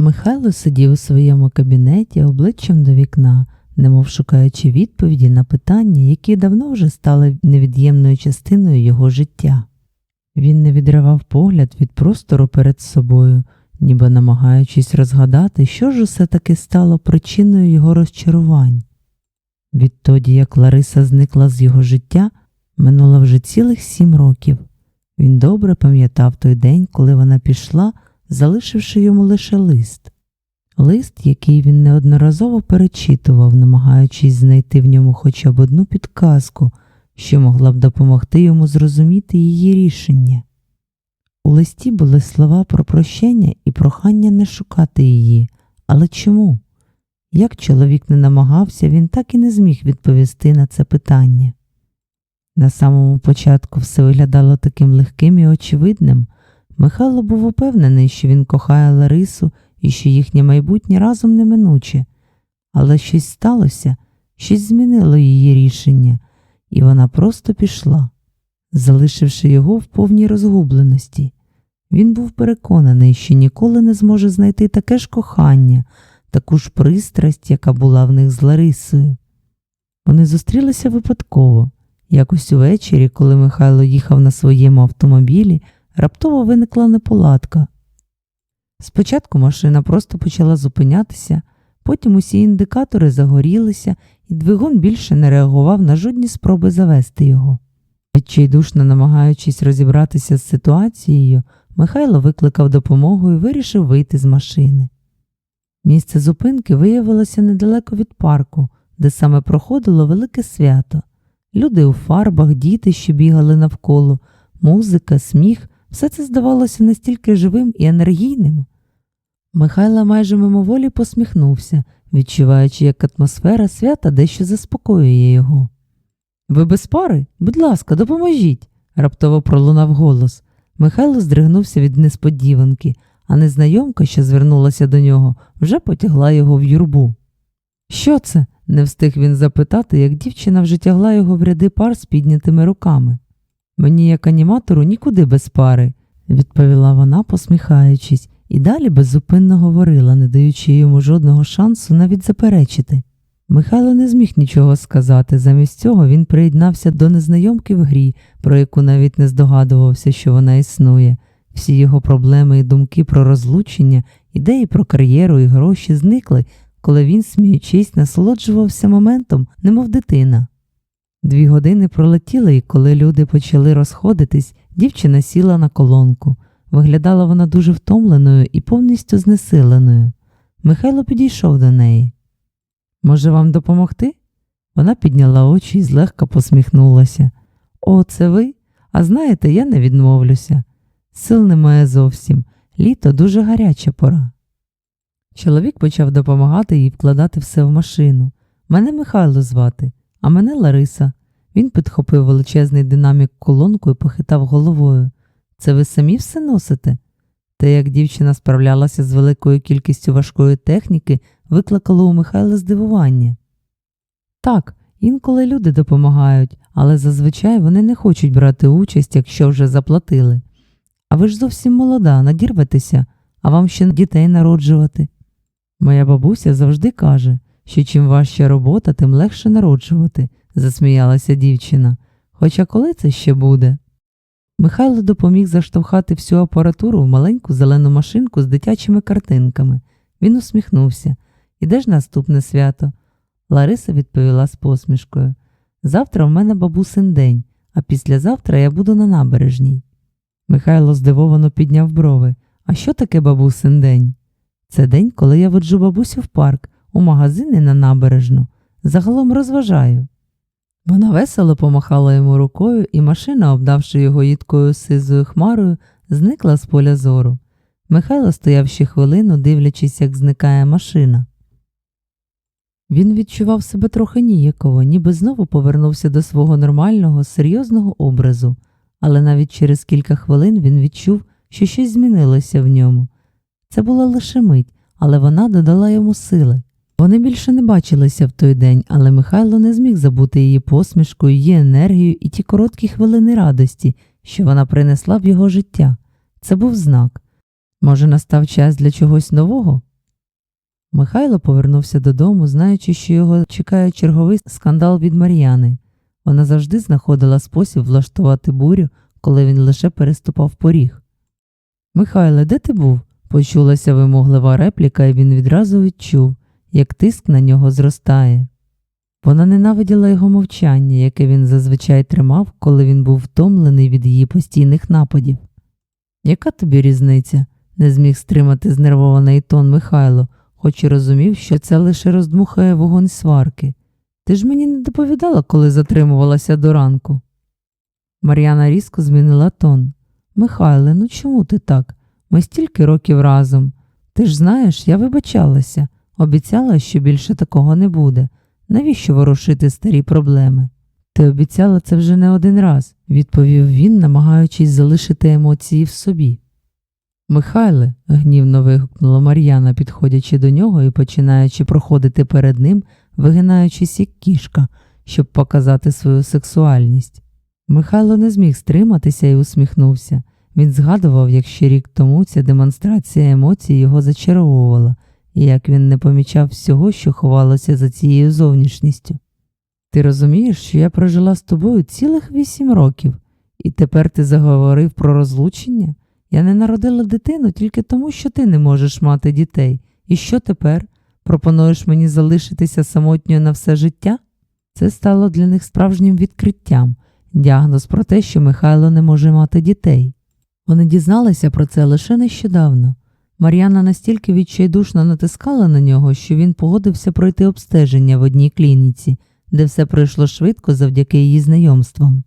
Михайло сидів у своєму кабінеті обличчям до вікна, немов шукаючи відповіді на питання, які давно вже стали невід'ємною частиною його життя. Він не відривав погляд від простору перед собою, ніби намагаючись розгадати, що ж усе таки стало причиною його розчарувань. Відтоді, як Лариса зникла з його життя, минуло вже цілих сім років. Він добре пам'ятав той день, коли вона пішла, залишивши йому лише лист. Лист, який він неодноразово перечитував, намагаючись знайти в ньому хоча б одну підказку, що могла б допомогти йому зрозуміти її рішення. У листі були слова про прощення і прохання не шукати її. Але чому? Як чоловік не намагався, він так і не зміг відповісти на це питання. На самому початку все виглядало таким легким і очевидним. Михайло був упевнений, що він кохає Ларису і що їхнє майбутнє разом неминуче, але щось сталося, щось змінило її рішення, і вона просто пішла, залишивши його в повній розгубленості. Він був переконаний, що ніколи не зможе знайти таке ж кохання, таку ж пристрасть, яка була в них з Ларисою. Вони зустрілися випадково. Якось увечері, коли Михайло їхав на своєму автомобілі, раптово виникла неполадка. Спочатку машина просто почала зупинятися, потім усі індикатори загорілися, і двигун більше не реагував на жодні спроби завести його. Відчайдушно намагаючись розібратися з ситуацією, Михайло викликав допомогу і вирішив вийти з машини. Місце зупинки виявилося недалеко від парку, де саме проходило велике свято. Люди у фарбах, діти, що бігали навколо, музика, сміх все це здавалося настільки живим і енергійним. Михайло майже мимоволі посміхнувся, відчуваючи, як атмосфера свята дещо заспокоює його. Ви без пари? Будь ласка, допоможіть, раптово пролунав голос. Михайло здригнувся від несподіванки, а незнайомка, що звернулася до нього, вже потягла його в юрбу. Що це? не встиг він запитати, як дівчина вже тягла його в ряди пар з піднятими руками. Мені, як аніматору, нікуди без пари, відповіла вона, посміхаючись, і далі беззупинно говорила, не даючи йому жодного шансу навіть заперечити. Михайло не зміг нічого сказати, замість цього він приєднався до незнайомки в грі, про яку навіть не здогадувався, що вона існує. Всі його проблеми і думки про розлучення, ідеї про кар'єру і гроші зникли, коли він, сміючись, насолоджувався моментом, немов дитина. Дві години пролетіли, і коли люди почали розходитись, дівчина сіла на колонку. Виглядала вона дуже втомленою і повністю знесиленою. Михайло підійшов до неї. Може, вам допомогти? Вона підняла очі і злегка посміхнулася. О, це ви? А знаєте, я не відмовлюся. Сил немає зовсім. Літо дуже гаряча пора. Чоловік почав допомагати їй вкладати все в машину. Мене Михайло звати, а мене Лариса. Він підхопив величезний динамік колонку і похитав головою. Це ви самі все носите? Те, як дівчина справлялася з великою кількістю важкої техніки, викликало у Михайла здивування. Так, інколи люди допомагають, але зазвичай вони не хочуть брати участь, якщо вже заплатили. А ви ж зовсім молода, надірветеся, а вам ще дітей народжувати. Моя бабуся завжди каже, що чим важча робота, тим легше народжувати, засміялася дівчина. Хоча коли це ще буде? Михайло допоміг заштовхати всю апаратуру в маленьку зелену машинку з дитячими картинками. Він усміхнувся. Іде ж наступне свято? Лариса відповіла з посмішкою. Завтра в мене бабусин день, а післязавтра я буду на набережній. Михайло здивовано підняв брови. А що таке бабусин день? Це день, коли я воджу бабусю в парк, у магазини на набережну. Загалом розважаю. Вона весело помахала йому рукою, і машина, обдавши його їдкою сизою хмарою, зникла з поля зору. Михайло стояв ще хвилину, дивлячись, як зникає машина. Він відчував себе трохи ніяково, ніби знову повернувся до свого нормального, серйозного образу, але навіть через кілька хвилин він відчув, що щось змінилося в ньому. Це була лише мить, але вона додала йому сили. Вони більше не бачилися в той день, але Михайло не зміг забути її посмішку, її енергію і ті короткі хвилини радості, що вона принесла в його життя. Це був знак. Може, настав час для чогось нового? Михайло повернувся додому, знаючи, що його чекає черговий скандал від Мар'яни. Вона завжди знаходила спосіб влаштувати бурю, коли він лише переступав поріг. Михайле, де ти був? почулася вимоглива репліка, і він відразу відчув, як тиск на нього зростає. Вона ненавиділа його мовчання, яке він зазвичай тримав, коли він був втомлений від її постійних нападів. Яка тобі різниця? не зміг стримати знервований тон Михайло, хоч і розумів, що це лише роздмухає вогонь сварки. Ти ж мені не доповідала, коли затримувалася до ранку. Мар'яна різко змінила тон. Михайле, ну чому ти так? Ми стільки років разом. Ти ж знаєш, я вибачалася, обіцяла, що більше такого не буде. Навіщо ворушити старі проблеми? Ти обіцяла це вже не один раз, відповів він, намагаючись залишити емоції в собі. Михайле, гнівно вигукнула Мар'яна, підходячи до нього і починаючи проходити перед ним, вигинаючись як кішка, щоб показати свою сексуальність. Михайло не зміг стриматися і усміхнувся. Він згадував, як ще рік тому ця демонстрація емоцій його зачаровувала, як він не помічав всього, що ховалося за цією зовнішністю. Ти розумієш, що я прожила з тобою цілих вісім років, і тепер ти заговорив про розлучення? Я не народила дитину тільки тому, що ти не можеш мати дітей. І що тепер? Пропонуєш мені залишитися самотньою на все життя? Це стало для них справжнім відкриттям, діагноз про те, що Михайло не може мати дітей. Вони дізналися про це лише нещодавно. Мар'яна настільки відчайдушно натискала на нього, що він погодився пройти обстеження в одній клініці, де все пройшло швидко завдяки її знайомствам.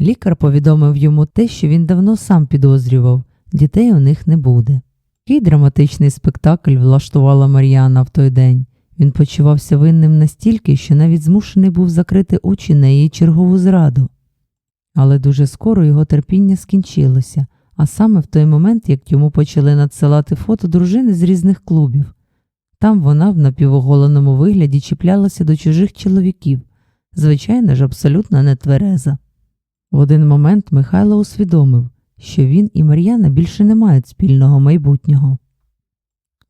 Лікар повідомив йому те, що він давно сам підозрював дітей у них не буде. Який драматичний спектакль влаштувала Мар'яна в той день. Він почувався винним настільки, що навіть змушений був закрити очі на її чергову зраду. Але дуже скоро його терпіння скінчилося, а саме в той момент, як йому почали надсилати фото дружини з різних клубів. Там вона в напівоголеному вигляді чіплялася до чужих чоловіків, звичайно ж, абсолютно не твереза. В один момент Михайло усвідомив, що він і Мар'яна більше не мають спільного майбутнього.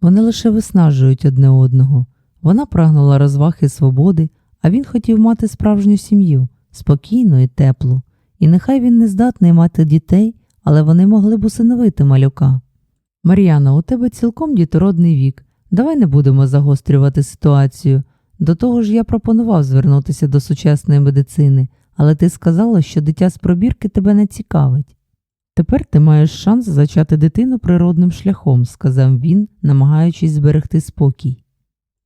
Вони лише виснажують одне одного. Вона прагнула розваг і свободи, а він хотів мати справжню сім'ю, спокійну і теплу. І нехай він не здатний мати дітей, але вони могли б усиновити малюка. Мар'яна, у тебе цілком дітородний вік. Давай не будемо загострювати ситуацію. До того ж, я пропонував звернутися до сучасної медицини, але ти сказала, що дитя з пробірки тебе не цікавить. Тепер ти маєш шанс зачати дитину природним шляхом, сказав він, намагаючись зберегти спокій.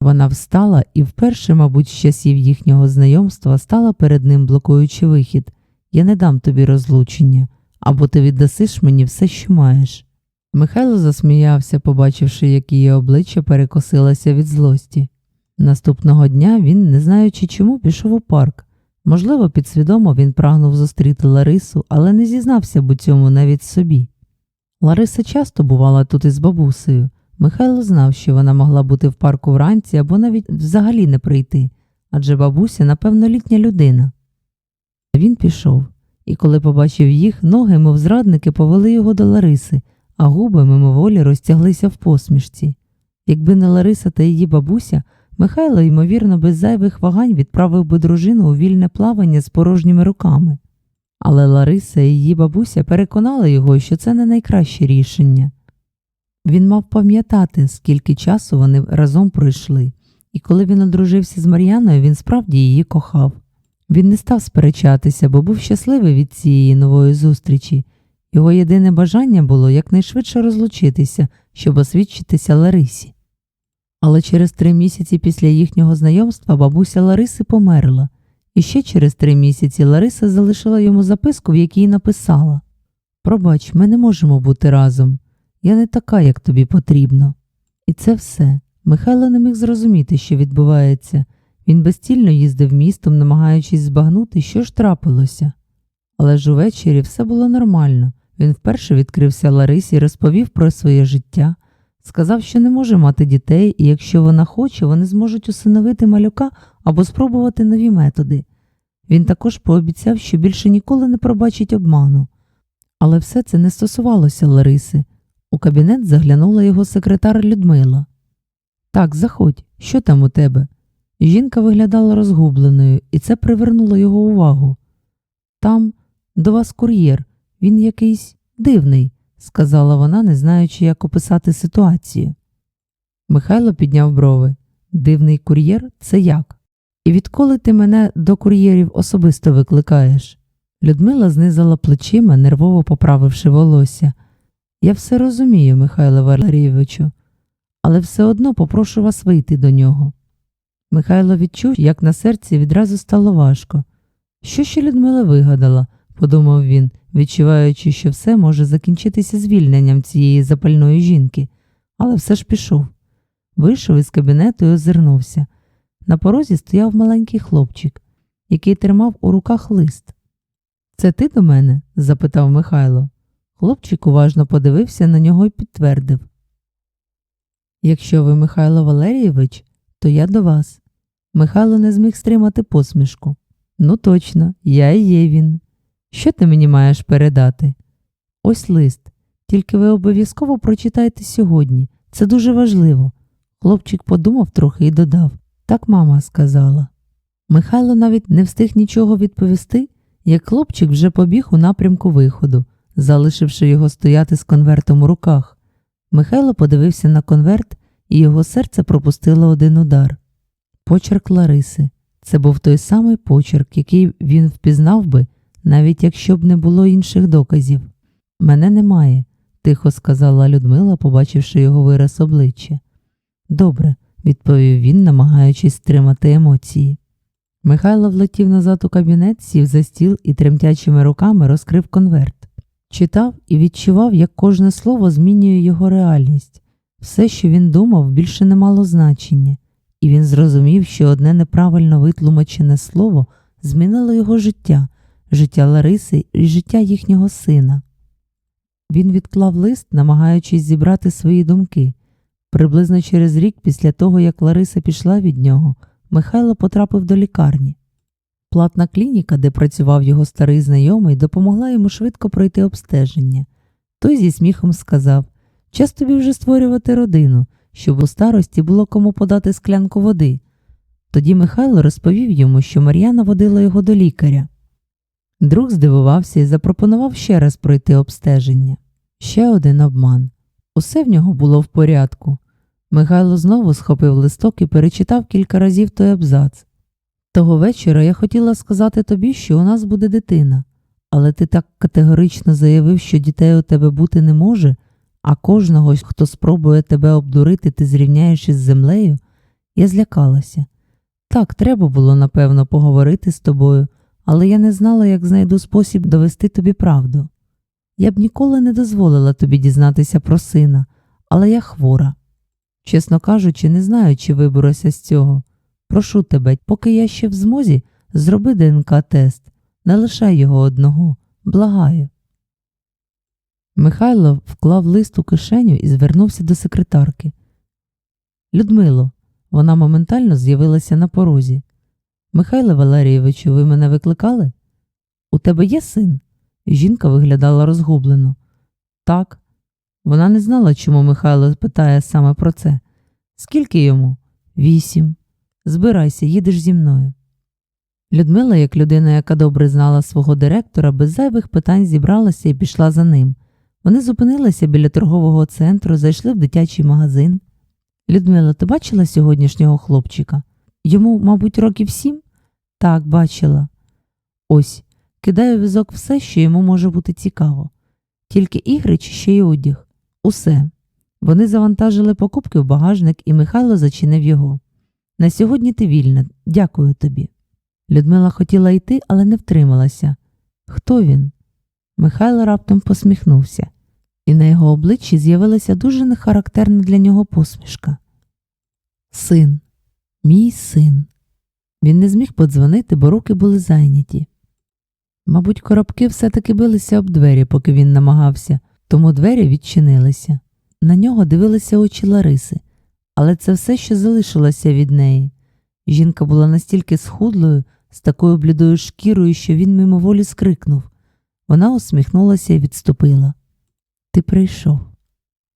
Вона встала і вперше, мабуть, з часів їхнього знайомства стала перед ним, блокуючи вихід Я не дам тобі розлучення, або ти віддасиш мені все, що маєш. Михайло засміявся, побачивши, як її обличчя перекосилося від злості. Наступного дня він, не знаючи чому, пішов у парк. Можливо, підсвідомо він прагнув зустріти Ларису, але не зізнався б у цьому навіть собі. Лариса часто бувала тут із бабусею. Михайло знав, що вона могла бути в парку вранці або навіть взагалі не прийти, адже бабуся, напевно, літня людина. Він пішов, і коли побачив їх, ноги, мов зрадники, повели його до Лариси, а губи мимоволі розтяглися в посмішці. Якби не Лариса та її бабуся, Михайло, ймовірно, без зайвих вагань відправив би дружину у вільне плавання з порожніми руками. Але Лариса і її бабуся переконали його, що це не найкраще рішення. Він мав пам'ятати, скільки часу вони разом пройшли, і коли він одружився з Мар'яною, він справді її кохав. Він не став сперечатися, бо був щасливий від цієї нової зустрічі. Його єдине бажання було якнайшвидше розлучитися, щоб освідчитися Ларисі. Але через три місяці після їхнього знайомства бабуся Лариси померла, і ще через три місяці Лариса залишила йому записку, в якій написала Пробач, ми не можемо бути разом. Я не така, як тобі потрібно. І це все. Михайло не міг зрозуміти, що відбувається. Він безцільно їздив містом, намагаючись збагнути, що ж трапилося. Але ж увечері все було нормально. Він вперше відкрився Ларисі розповів про своє життя. Сказав, що не може мати дітей, і якщо вона хоче, вони зможуть усиновити малюка або спробувати нові методи. Він також пообіцяв, що більше ніколи не пробачить обману. Але все це не стосувалося Лариси. У кабінет заглянула його секретар Людмила. Так, заходь, що там у тебе? Жінка виглядала розгубленою, і це привернуло його увагу. Там до вас кур'єр, він якийсь дивний, сказала вона, не знаючи, як описати ситуацію. Михайло підняв брови. Дивний кур'єр це як? І відколи ти мене до кур'єрів особисто викликаєш? Людмила знизала плечима, нервово поправивши волосся. Я все розумію, Михайло Валерійовичу, але все одно попрошу вас вийти до нього. Михайло відчув, як на серці відразу стало важко. Що ще Людмила вигадала, подумав він, відчуваючи, що все може закінчитися звільненням цієї запальної жінки, але все ж пішов. Вийшов із кабінету і озирнувся. На порозі стояв маленький хлопчик, який тримав у руках лист. Це ти до мене? запитав Михайло. Хлопчик уважно подивився на нього і підтвердив. Якщо ви Михайло Валерійович, то я до вас. Михайло не зміг стримати посмішку. Ну точно, я і є він. Що ти мені маєш передати? Ось лист. Тільки ви обов'язково прочитайте сьогодні. Це дуже важливо. Хлопчик подумав трохи і додав так мама сказала. Михайло навіть не встиг нічого відповісти, як хлопчик вже побіг у напрямку виходу, залишивши його стояти з конвертом у руках. Михайло подивився на конверт, і його серце пропустило один удар. Почерк Лариси. Це був той самий почерк, який він впізнав би, навіть якщо б не було інших доказів. Мене немає, тихо сказала Людмила, побачивши його вираз обличчя. Добре, відповів він, намагаючись стримати емоції. Михайло влетів назад у кабінет, сів за стіл і тремтячими руками розкрив конверт. Читав і відчував, як кожне слово змінює його реальність. Все, що він думав, більше не мало значення, і він зрозумів, що одне неправильно витлумачене слово змінило його життя, життя Лариси і життя їхнього сина. Він відклав лист, намагаючись зібрати свої думки. Приблизно через рік після того, як Лариса пішла від нього, Михайло потрапив до лікарні. Платна клініка, де працював його старий знайомий, допомогла йому швидко пройти обстеження. Той зі сміхом сказав Час тобі вже створювати родину, щоб у старості було кому подати склянку води. Тоді Михайло розповів йому, що Мар'яна водила його до лікаря. Друг здивувався і запропонував ще раз пройти обстеження. Ще один обман. Усе в нього було в порядку. Михайло знову схопив листок і перечитав кілька разів той абзац. Того вечора я хотіла сказати тобі, що у нас буде дитина, але ти так категорично заявив, що дітей у тебе бути не може, а кожного, хто спробує тебе обдурити, ти зрівняєш із землею, я злякалася. Так, треба було, напевно, поговорити з тобою, але я не знала, як знайду спосіб довести тобі правду. Я б ніколи не дозволила тобі дізнатися про сина, але я хвора. Чесно кажучи, не знаю, чи виберуся з цього. Прошу тебе, поки я ще в змозі, зроби ДНК-тест, не лишай його одного, благаю. Михайло вклав лист у кишеню і звернувся до секретарки. Людмило, вона моментально з'явилася на порозі. Михайло Валерійовичу, ви мене викликали? У тебе є син? Жінка виглядала розгублено. Так. Вона не знала, чому Михайло питає саме про це. Скільки йому? Вісім. Збирайся, їдеш зі мною. Людмила, як людина, яка добре знала свого директора, без зайвих питань зібралася і пішла за ним. Вони зупинилися біля торгового центру, зайшли в дитячий магазин. Людмила, ти бачила сьогоднішнього хлопчика? Йому, мабуть, років сім? Так, бачила. Ось, кидаю візок все, що йому може бути цікаво. Тільки ігри чи ще й одяг. Усе. Вони завантажили покупки в багажник, і Михайло зачинив його. На сьогодні ти вільна, дякую тобі. Людмила хотіла йти, але не втрималася. Хто він? Михайло раптом посміхнувся, і на його обличчі з'явилася дуже нехарактерна для нього посмішка. Син, мій син. Він не зміг подзвонити, бо руки були зайняті. Мабуть, коробки все-таки билися об двері, поки він намагався, тому двері відчинилися. На нього дивилися очі Лариси, але це все, що залишилося від неї. Жінка була настільки схудлою, з такою блідою шкірою, що він мимоволі скрикнув. Вона усміхнулася і відступила. Ти прийшов.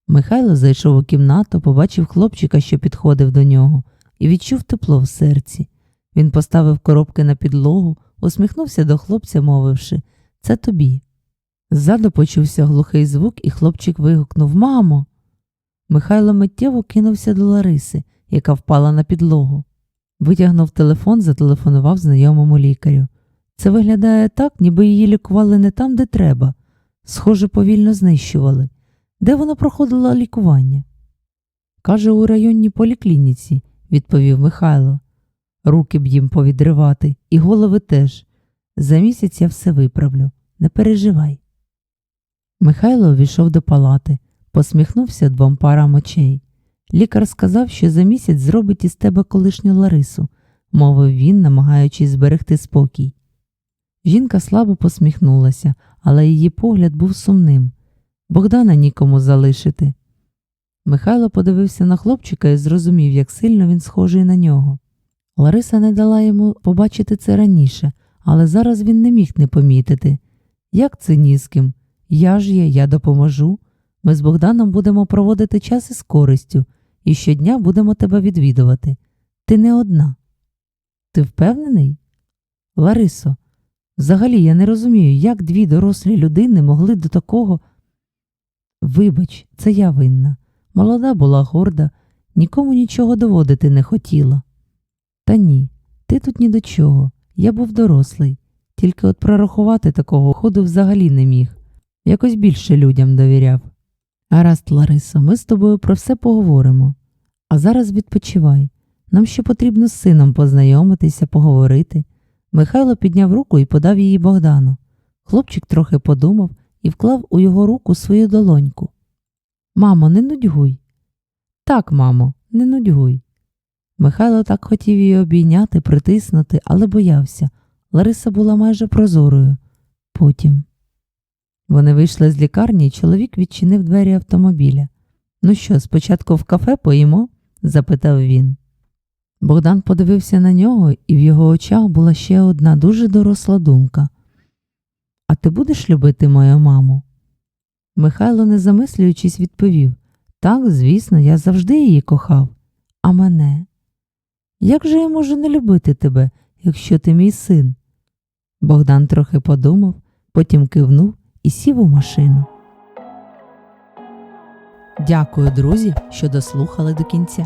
Михайло зайшов у кімнату, побачив хлопчика, що підходив до нього, і відчув тепло в серці. Він поставив коробки на підлогу, усміхнувся до хлопця, мовивши Це тобі. Ззаду почувся глухий звук, і хлопчик вигукнув Мамо. Михайло миттєво кинувся до Лариси, яка впала на підлогу. Витягнув телефон, зателефонував знайомому лікарю. Це виглядає так, ніби її лікували не там, де треба. Схоже, повільно знищували. Де вона проходила лікування? Каже, у районній поліклініці, відповів Михайло. Руки б їм повідривати, і голови теж. За місяць я все виправлю. Не переживай. Михайло увійшов до палати, посміхнувся двом парам очей. Лікар сказав, що за місяць зробить із тебе колишню Ларису, мовив він, намагаючись зберегти спокій. Жінка слабо посміхнулася, але її погляд був сумним. Богдана нікому залишити. Михайло подивився на хлопчика і зрозумів, як сильно він схожий на нього. Лариса не дала йому побачити це раніше, але зараз він не міг не помітити. Як це ні з ким? Я ж є, я допоможу. Ми з Богданом будемо проводити час із користю і щодня будемо тебе відвідувати. Ти не одна. Ти впевнений? Ларисо, взагалі я не розумію, як дві дорослі людини могли до такого. Вибач, це я винна. Молода була горда, нікому нічого доводити не хотіла. Та ні, ти тут ні до чого. Я був дорослий, тільки от прорахувати такого ходу взагалі не міг. Якось більше людям довіряв. Гаразд, Ларисо, ми з тобою про все поговоримо. А зараз відпочивай. Нам ще потрібно з сином познайомитися, поговорити. Михайло підняв руку і подав її Богдану. Хлопчик трохи подумав і вклав у його руку свою долоньку. Мамо, не нудьгуй. Так, мамо, не нудьгуй. Михайло так хотів її обійняти, притиснути, але боявся. Лариса була майже прозорою. Потім. Вони вийшли з лікарні, і чоловік відчинив двері автомобіля. Ну що, спочатку в кафе поїмо? запитав він. Богдан подивився на нього, і в його очах була ще одна дуже доросла думка. А ти будеш любити мою маму? Михайло, не замислюючись, відповів Так, звісно, я завжди її кохав. А мене? Як же я можу не любити тебе, якщо ти мій син? Богдан трохи подумав, потім кивнув і сів у машину. Дякую, друзі, що дослухали до кінця.